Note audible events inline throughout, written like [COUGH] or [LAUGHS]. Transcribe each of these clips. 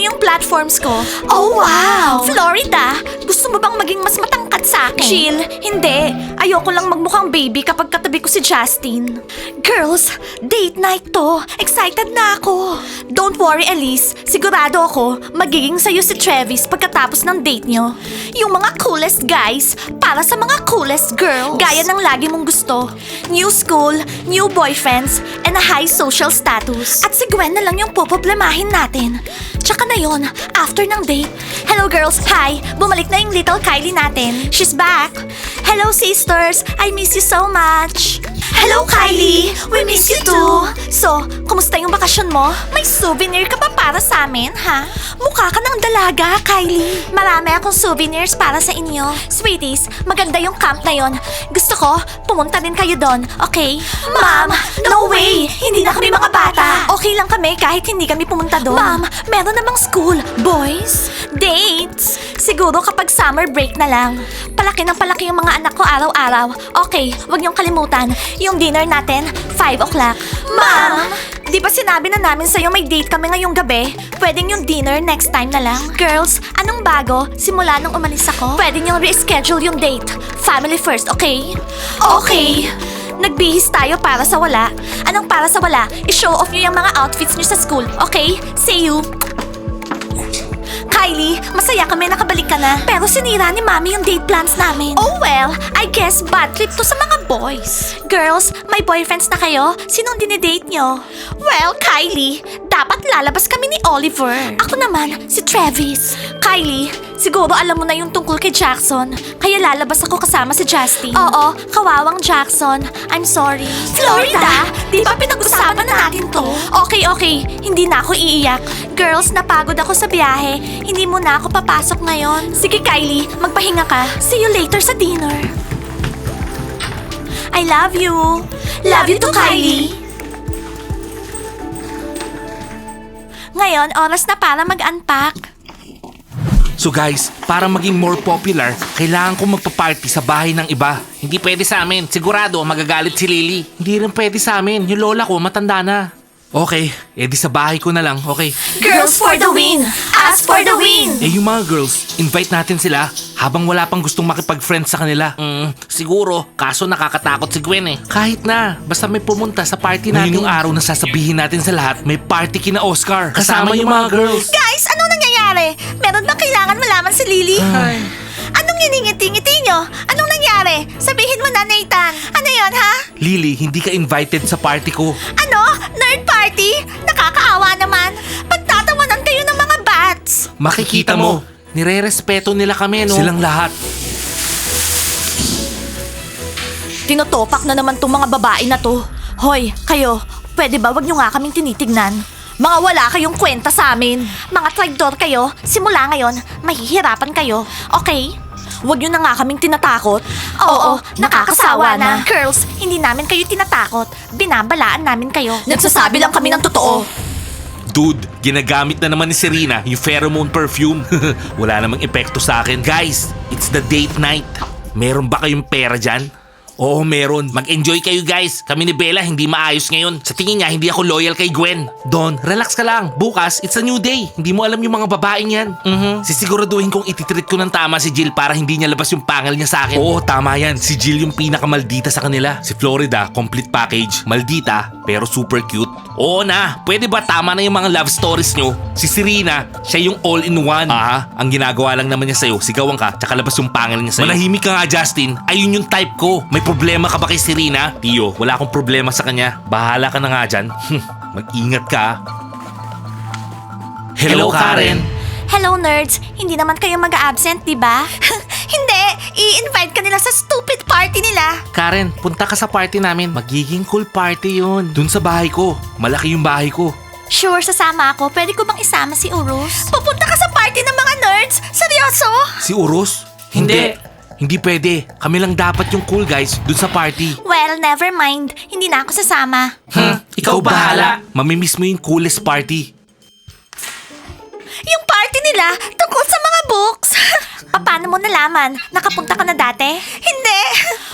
niyo yung platforms ko. Oh, wow! Florida, gusto mo bang maging mas matangkad sa akin? Jill, hindi. Ayoko lang magmukhang baby kapag katabi ko si Justin. Girls, date night to. Excited na ako. Don't worry, Elise. Sigurado ako, magiging sa'yo si Travis pagkatapos ng date nyo. Yung mga coolest guys para sa mga coolest girls. Gaya ng lagi mong gusto. New school, new boyfriends, and a high social status. At si Gwen na lang yung poproblemahin natin. Tsaka na yon, after ng date. Hello girls, hi! Bumalik na yung little Kylie natin. She's back. Hello sisters, I miss you so much. Hello Kylie, we miss you too. So, kumusta yung bakasyon mo? May souvenir ka ba para sa amin, ha? Mukha ka ng dalaga, Kylie. Marami akong souvenirs para sa inyo. Sweeties, maganda yung camp na yon. Gusto ko, pumunta din kayo doon, okay? Ma'am, no way! Hindi na kami mga bata. Lang kami kahit hindi kami pumunta doon. Ma'am, meron namang school. Boys, dates. Siguro kapag summer break na lang. Palaki ng palaki yung mga anak ko araw-araw. Okay, wag niyong kalimutan. Yung dinner natin, 5 o'clock. Ma'am! Di ba sinabi na namin sa'yo may date kami ngayong gabi? Pwedeng yung dinner next time na lang. Girls, anong bago? Simula nung umalis ako? Pwede niyong reschedule yung date. Family first, okay? Okay. Nagbihis tayo para sa wala. Anong para sa wala? I-show off niyo yung mga outfits niyo sa school, okay? See you! Kylie, masaya kami nakabalik ka na. Pero sinira ni Mami yung date plans namin. Oh well, I guess bad trip to sa mga boys. Girls, may boyfriends na kayo? Sinong dinidate nyo? Well, Kylie, dapat lalabas kami ni Oliver. Ako naman, si Travis. Kylie, siguro alam mo na yung tungkol kay Jackson. Kaya lalabas ako kasama si Justin. Oo, kawawang Jackson. I'm sorry. Florida, di ba pinag-usapan na natin to? Okay, okay. Hindi na ako iiyak. Girls, napagod ako sa biyahe. Hindi mo na ako papasok ngayon. Sige, Kylie. Magpahinga ka. See you later sa dinner. I love you. Love you too, Kylie. Ngayon, oras na para mag-unpack. So guys, para maging more popular, kailangan ko magpa-party sa bahay ng iba. Hindi pwede sa amin. Sigurado magagalit si Lily. Hindi rin pwede sa amin. Yung lola ko matanda na. Okay, edi sa bahay ko na lang, okay? Girls for the win! Ask for the win! Eh yung mga girls, invite natin sila habang wala pang gustong makipag-friend sa kanila. Mm, siguro, kaso nakakatakot si Gwen eh. Kahit na, basta may pumunta sa party natin. Ngayon yung araw na sasabihin natin sa lahat, may party kina Oscar. Kasama, yung mga girls. Guys, anong nangyayari? Meron bang kailangan malaman si Lily? Anong iningiti-ngiti nyo? Anong nangyari? Sabihin mo na, Nathan. Ano yon ha? Lily, hindi ka invited sa party ko. Ano? Nerd party? Nakakaawa naman. Pagtatawanan kayo ng mga bats. Makikita mo, nire-respeto nila kami, no? Silang lahat. Tinotopak na naman tong mga babae na to. Hoy, kayo, pwede ba wag nyo nga kaming tinitignan? Mga wala kayong kwenta sa amin. Mga traitor kayo, simula ngayon, mahihirapan kayo, okay? Huwag nyo na nga kaming tinatakot. Oo, nakakasawa na. Girls, hindi namin kayo tinatakot. Binabalaan namin kayo. Nagsasabi lang kami ng totoo. Dude, ginagamit na naman ni Serena yung pheromone perfume. [LAUGHS] Wala namang epekto sa akin. Guys, it's the date night. Meron ba kayong pera dyan? Oo, meron. Mag-enjoy kayo guys. Kami ni Bella hindi maayos ngayon. Sa tingin niya, hindi ako loyal kay Gwen. Don, relax ka lang. Bukas, it's a new day. Hindi mo alam yung mga babaeng yan. Mhm. Sisiguraduhin kong ititreat ko ng tama si Jill para hindi niya labas yung pangil niya sa akin. Oo, tama yan. Si Jill yung pinakamaldita sa kanila. Si Florida, complete package. Maldita, pero super cute. Oo na, pwede ba tama na yung mga love stories nyo? Si Serena, siya yung all-in-one. Ah, ang ginagawa lang naman niya sa'yo, sigawan ka, tsaka labas yung pangil niya sa'yo. Manahimik ka nga, Justin. Ayun yung type ko. May problema ka ba kay Serena? Tio, wala akong problema sa kanya. Bahala ka na nga dyan. Mag-ingat ka. ah. Hello, Karen. Hello, nerds. Hindi naman kayo mag-absent, di ba? [LAUGHS] Hindi! I-invite ka nila sa stupid party nila. Karen, punta ka sa party namin. Magiging cool party yun. Dun sa bahay ko. Malaki yung bahay ko. Sure, sasama ako. Pwede ko bang isama si Urus? Pupunta ka sa party ng mga nerds? Seryoso? Si Urus? Hindi. Hindi pwede. Kami lang dapat yung cool guys dun sa party. Well, never mind. Hindi na ako sasama. Hmm, ikaw bahala. Mamimiss mo yung coolest party. Yung party nila tungkol sa mga books. Paano mo nalaman? Nakapunta ka na dati? Hindi!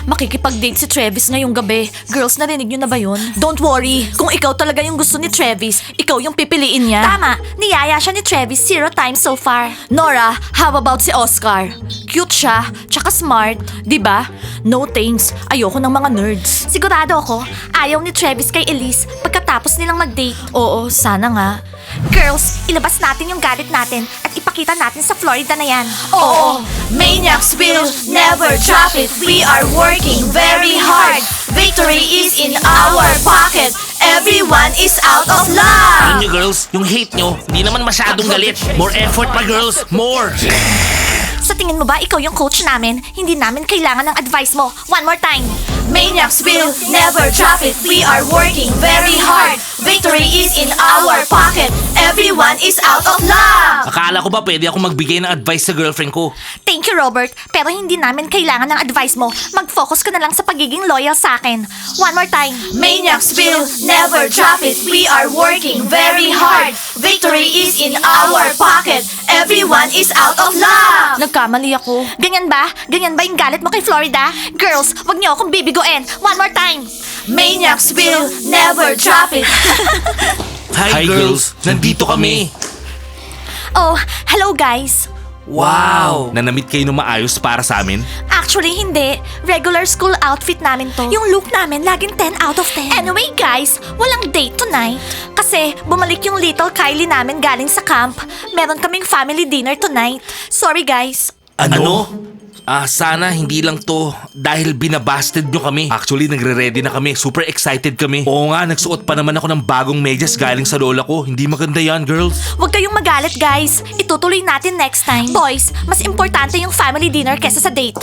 Makikipag-date si Travis ngayong gabi. Girls, narinig niyo na ba yun? Don't worry. Kung ikaw talaga yung gusto ni Travis, ikaw yung pipiliin niya. Tama. Niyaya siya ni Travis zero times so far. Nora, how about si Oscar? Cute siya, tsaka smart, di ba? No thanks. Ayoko ng mga nerds. Sigurado ako, ayaw ni Travis kay Elise pagkatapos nilang mag-date. Oo, sana nga. Girls, ilabas natin yung galit natin at ipakita natin sa Florida na yan. Oo, Maniacs will never drop it. We are working very hard. Victory is in our pocket. Everyone is out of Alam love. nyo girls, yung hate nyo, hindi naman masyadong galit. More effort pa girls, more! Sa tingin mo ba ikaw yung coach namin? Hindi namin kailangan ng advice mo. One more time. Maniacs will never drop it. We are working very hard. Victory is in our pocket. Everyone is out of love. Akala ko ba pwede ako magbigay ng advice sa girlfriend ko? Thank you, Robert. Pero hindi namin kailangan ng advice mo. Mag-focus ka na lang sa pagiging loyal sa akin. One more time. Maniacs will never drop it. We are working very hard. Victory is in our pocket. Everyone is out of love. Nagkamali ako. Ganyan ba? Ganyan ba yung galit mo kay Florida? Girls, wag niyo akong bibiguin. One more time. Maniacs will never drop it. [LAUGHS] Hi, girls, nandito kami. oh, hello guys. Wow! Nanamit kayo ng maayos para sa amin? Actually, hindi. Regular school outfit namin to. Yung look namin, laging 10 out of 10. Anyway, guys, walang date tonight. Kasi, bumalik yung little Kylie namin galing sa camp. Meron kaming family dinner tonight. Sorry, guys. Ano? Ah, sana hindi lang to dahil binabasted nyo kami. Actually, nagre-ready na kami. Super excited kami. Oo nga, nagsuot pa naman ako ng bagong medyas galing sa lola ko. Hindi maganda yan, girls. Huwag kayong magalit, guys. Itutuloy natin next time. Boys, mas importante yung family dinner kesa sa date.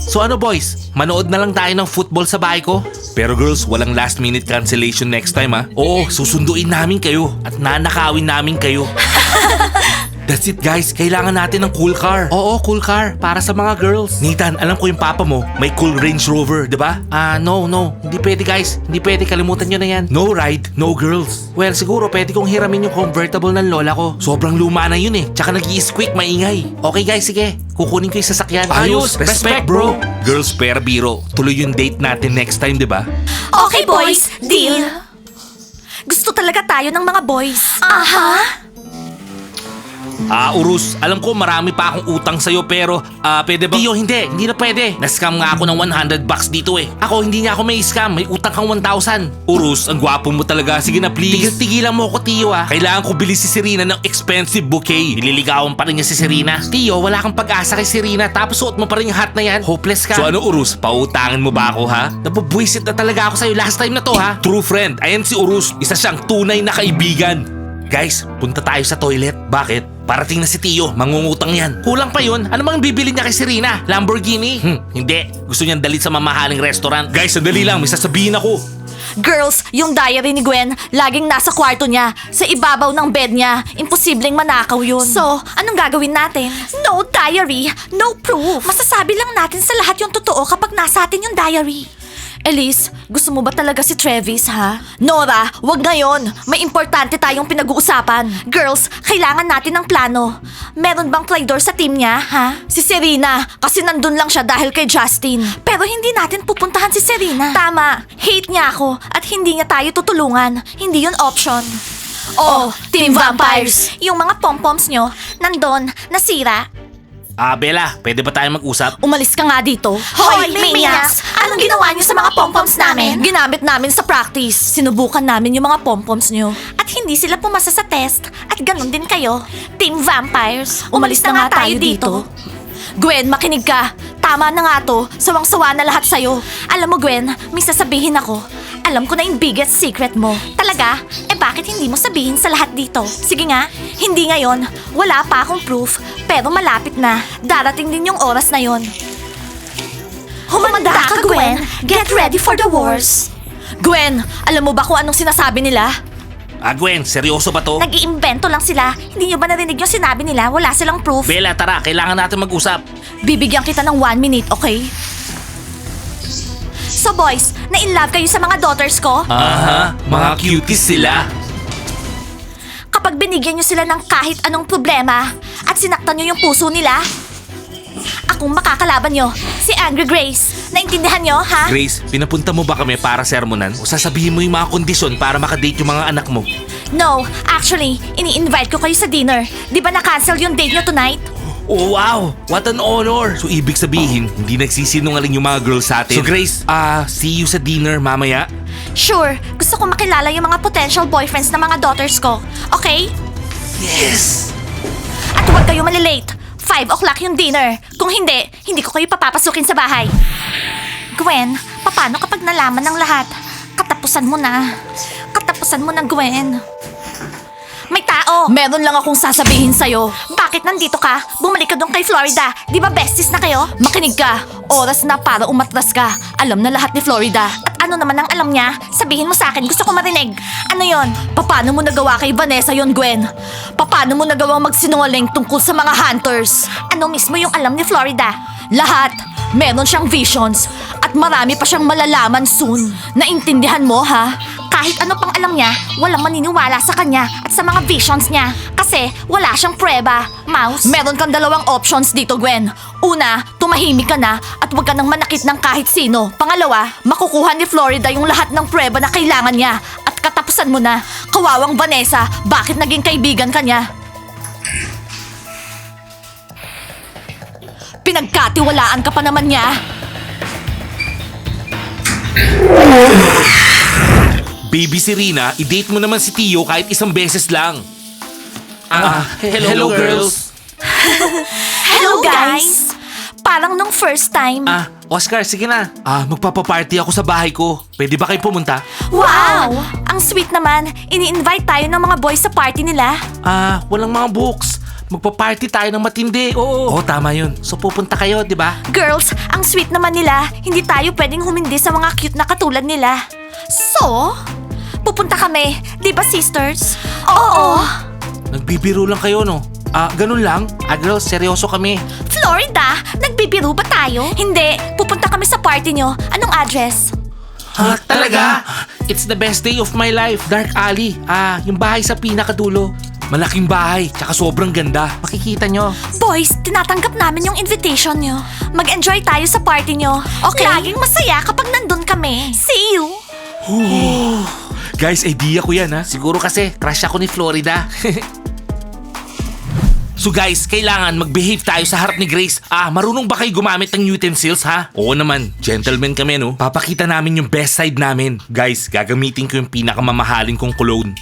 So ano boys, manood na lang tayo ng football sa bahay ko? Pero girls, walang last minute cancellation next time ha? Oo, susunduin namin kayo at nanakawin namin kayo. [LAUGHS] That's it guys, kailangan natin ng cool car. Oo, cool car, para sa mga girls. Nathan, alam ko yung papa mo, may cool Range Rover, di ba? Ah, no, no, hindi pwede guys. Hindi pwede, kalimutan nyo na yan. No ride, no girls. Well, siguro pwede kong hiramin yung convertible ng lola ko. Sobrang luma na yun eh, tsaka nag squeak maingay. Okay guys, sige, kukunin ko yung sasakyan. Ayos, respect, bro. Girls, pair biro. Tuloy yung date natin next time, di ba? Okay, boys. Deal. Gusto talaga tayo ng mga boys. Aha. Ah, Urus, alam ko marami pa akong utang sa'yo pero ah, pwede ba? Tio, hindi. Hindi na pwede. Nascam nga ako ng 100 bucks dito eh. Ako, hindi niya ako may scam. May utang kang 1,000. Urus, ang gwapo mo talaga. Sige na, please. Tigil-tigilan mo ako, Tio ah. Kailangan ko bili si Serena ng expensive bouquet. Nililigawan pa rin niya si Serena. Tio, wala kang pag-asa kay Serena tapos suot mo pa rin yung hat na yan. Hopeless ka. So ano, Urus? Pautangin mo ba ako ha? Nabubwisit na talaga ako sa'yo last time na to ha. True friend. Ayan si Urus. Isa siyang tunay na kaibigan. Guys, punta tayo sa toilet. Bakit? Parating na si Tio, mangungutang yan. Kulang pa yun? Ano mang bibili niya kay Serena? Lamborghini? Hmm, hindi. Gusto niyang dalit sa mamahaling restaurant. Guys, sandali lang. May sasabihin ako. Girls, yung diary ni Gwen, laging nasa kwarto niya, sa ibabaw ng bed niya. Imposibleng manakaw yun. So, anong gagawin natin? No diary, no proof. Masasabi lang natin sa lahat yung totoo kapag nasa atin yung diary. Elise, gusto mo ba talaga si Travis, ha? Nora, wag ngayon. May importante tayong pinag-uusapan. Girls, kailangan natin ng plano. Meron bang traitor sa team niya, ha? Si Serena, kasi nandun lang siya dahil kay Justin. Pero hindi natin pupuntahan si Serena. Tama, hate niya ako at hindi niya tayo tutulungan. Hindi yun option. Oh, Team Vampires! Yung mga pompoms nyo, nandun, nasira. Ah, Bella, pwede ba tayo mag-usap? Umalis ka nga dito. Hoy, Maniacs! Anong ginawa niyo sa mga pompoms namin? Ginamit namin sa practice. Sinubukan namin yung mga pompoms niyo. At hindi sila pumasa sa test. At ganun din kayo. Team Vampires, umalis, na, nga tayo dito. Gwen, makinig ka. Tama na nga to. Sawang-sawa na lahat sa'yo. Alam mo, Gwen, may sasabihin ako. Alam ko na yung biggest secret mo. Talaga? Eh bakit hindi mo sabihin sa lahat dito? Sige nga, hindi ngayon. Wala pa akong proof, pero malapit na. Darating din yung oras na yon. Humanda ka, Gwen. Get ready for the wars. Gwen, alam mo ba kung anong sinasabi nila? Ah, Gwen, seryoso ba to? Nag-iimbento lang sila. Hindi nyo ba narinig yung sinabi nila? Wala silang proof. Bella, tara, kailangan natin mag-usap. Bibigyan kita ng one minute, okay? So boys, na-in-love kayo sa mga daughters ko? Aha, mga cuties sila. Kapag binigyan nyo sila ng kahit anong problema, at sinaktan nyo yung puso nila? Akong makakalaban nyo, si Angry Grace. Naintindihan nyo, ha? Grace, pinapunta mo ba kami para sermonan? O sasabihin mo yung mga kondisyon para makadate yung mga anak mo? No, actually, ini-invite ko kayo sa dinner. Di ba na-cancel yung date nyo tonight? Oh wow! What an honor! So ibig sabihin, hindi nagsisinungaling yung mga girls sa atin. So Grace, ah, see you sa dinner mamaya. Sure, gusto ko makilala yung mga potential boyfriends ng mga daughters ko. Okay? Yes! Huwag kayo malilate. 5 o'clock yung dinner. Kung hindi, hindi ko kayo papapasukin sa bahay. Gwen, paano kapag nalaman ng lahat? Katapusan mo na. Katapusan mo na, Gwen. May tao! Meron lang akong sasabihin sa'yo. Bakit nandito ka? Bumalik ka doon kay Florida. Di ba besties na kayo? Makinig ka. Oras na para umatras ka. Alam na lahat ni Florida. At ano naman ang alam niya? Sabihin mo sa akin, gusto ko marinig. Ano yon? Paano mo nagawa kay Vanessa yon, Gwen? Paano mo nagawa magsinungaling tungkol sa mga hunters? Ano mismo yung alam ni Florida? Lahat. Meron siyang visions. At marami pa siyang malalaman soon. Naintindihan mo, ha? Kahit ano pang alam niya, walang maniniwala sa kanya at sa mga visions niya. Kasi wala siyang prueba. Mouse? Meron kang dalawang options dito, Gwen. Una, tumahimik ka na at huwag ka nang manakit ng kahit sino. Pangalawa, makukuha ni Florida yung lahat ng prueba na kailangan niya. At katapusan mo na, kawawang Vanessa, bakit naging kaibigan ka niya? Pinagkatiwalaan ka pa naman niya. Baby Serena, i-date mo naman si Tio kahit isang beses lang. Ah, hello, girls. [LAUGHS] Hello, guys! Parang nung first time. Ah, Oscar, sige na. Ah, magpapaparty ako sa bahay ko. Pwede ba kayo pumunta? Wow! Ang sweet naman. Ini-invite tayo ng mga boys sa party nila. Ah, walang mga books. Magpa-party tayo ng matindi. Oo. Oo, tama yun. So pupunta kayo, di ba? Girls, ang sweet naman nila. Hindi tayo pwedeng humindi sa mga cute na katulad nila. So, pupunta kami. Di ba, sisters? Oo. Nagbibiro lang kayo, no? Ah, ganun lang? Ah, girls, seryoso kami. Florida, nagbibiro ba tayo? Hindi. Pupunta kami sa party nyo. Anong address? Ha? Talaga? It's the best day of my life. Dark Alley. Ah, yung bahay sa pinakadulo. Malaking bahay, tsaka sobrang ganda. Makikita nyo. Boys, tinatanggap namin yung invitation nyo. Mag-enjoy tayo sa party nyo. Okay? Laging masaya kapag nandun kami. See you! Guys, idea ko yan ha. Siguro kasi crush ako ni Florida. [LAUGHS] so guys, kailangan mag-behave tayo sa harap ni Grace. Ah, marunong ba kayo gumamit ng utensils ha? Oo naman, gentlemen kami no. Papakita namin yung best side namin. Guys, gagamitin ko yung pinakamamahalin kong cologne.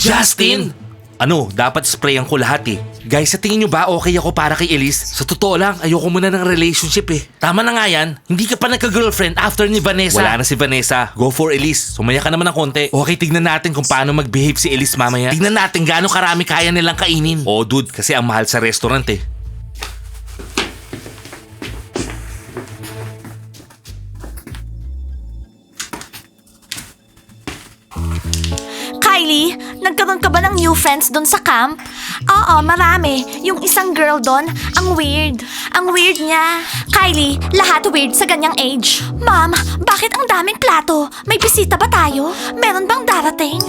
Justin! Ano, dapat sprayan ko lahat eh. Guys, sa tingin nyo ba okay ako para kay Elise? Sa totoo lang, ayoko muna ng relationship eh. Tama na nga yan, hindi ka pa nagka-girlfriend after ni Vanessa. Wala na si Vanessa. Go for Elise. Sumaya ka naman ng konti. Okay, tignan natin kung paano mag-behave si Elise mamaya. Tignan natin gaano karami kaya nilang kainin. Oh dude, kasi ang mahal sa restaurant eh. Nagkaroon ka ba ng new friends doon sa camp? Oo, marami. Yung isang girl doon, ang weird. Ang weird niya. Kylie, lahat weird sa ganyang age. Ma'am, bakit ang daming plato? May bisita ba tayo? Meron bang darating?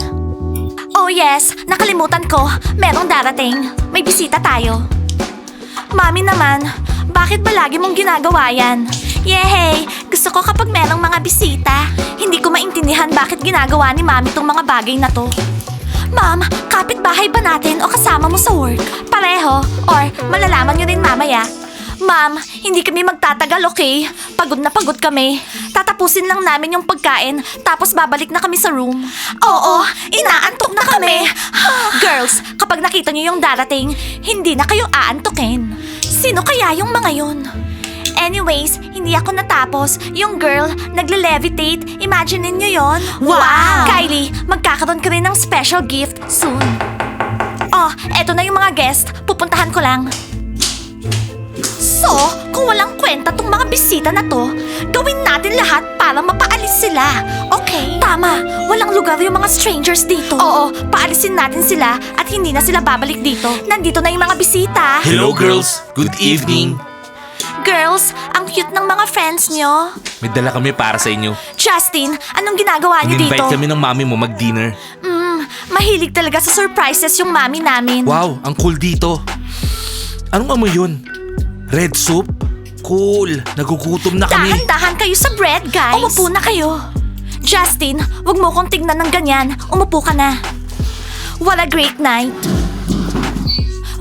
Oh yes, nakalimutan ko. Merong darating. May bisita tayo. Mami naman, bakit ba lagi mong ginagawa yan? Yehey! Gusto ko kapag merong mga bisita. Hindi ko maintindihan bakit ginagawa ni Mami tong mga bagay na to. Ma'am, kapitbahay ba natin o kasama mo sa work? Pareho. Or malalaman nyo rin mamaya. Ma'am, hindi kami magtatagal, okay? Pagod na pagod kami. Tatapusin lang namin yung pagkain, tapos babalik na kami sa room. Oo, inaantok na kami. [SIGHS] Girls, kapag nakita nyo yung darating, hindi na kayo aantokin. Sino kaya yung mga yun? Anyways, hindi ako natapos. Yung girl, nagle-levitate. Imagine niyo yon. Wow! Kylie, magkakaroon ka rin ng special gift soon. Oh, eto na yung mga guest. Pupuntahan ko lang. So, kung walang kwenta tong mga bisita na to, gawin natin lahat para mapaalis sila. Okay? Tama. Walang lugar yung mga strangers dito. Oo, paalisin natin sila at hindi na sila babalik dito. Nandito na yung mga bisita. Hello girls, good evening. Girls, ang cute ng mga friends nyo. May dala kami para sa inyo. Justin, anong ginagawa niyo dito? In-invite kami ng mami mo mag-dinner. Mm, mahilig talaga sa surprises yung mami namin. Wow, ang cool dito. Anong amoy yun? Red soup? Cool. Nagugutom na kami. Dahan-dahan kayo sa bread, guys. Umupo na kayo. Justin, wag mo kong tignan ng ganyan. Umupo ka na. What a great night.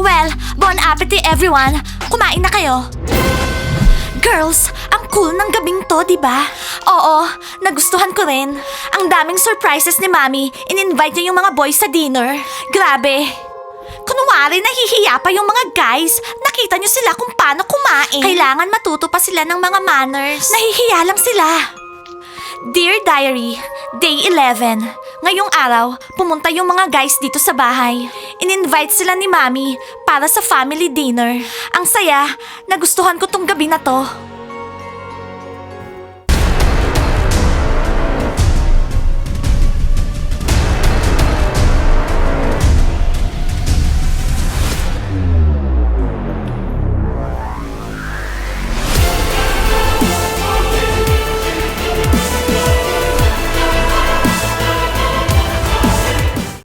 Well, bon appetit everyone. Kumain na kayo. Girls, ang cool ng gabing to, di ba? Oo, nagustuhan ko rin. Ang daming surprises ni Mami. In-invite niya yung mga boys sa dinner. Grabe. Kunwari, nahihiya pa yung mga guys. Nakita niyo sila kung paano kumain. Kailangan matuto pa sila ng mga manners. Nahihiya lang sila. Dear Diary, Day 11. Ngayong araw, pumunta yung mga guys dito sa bahay. In-invite sila ni Mami para sa family dinner. Ang saya, nagustuhan ko tong gabi na to.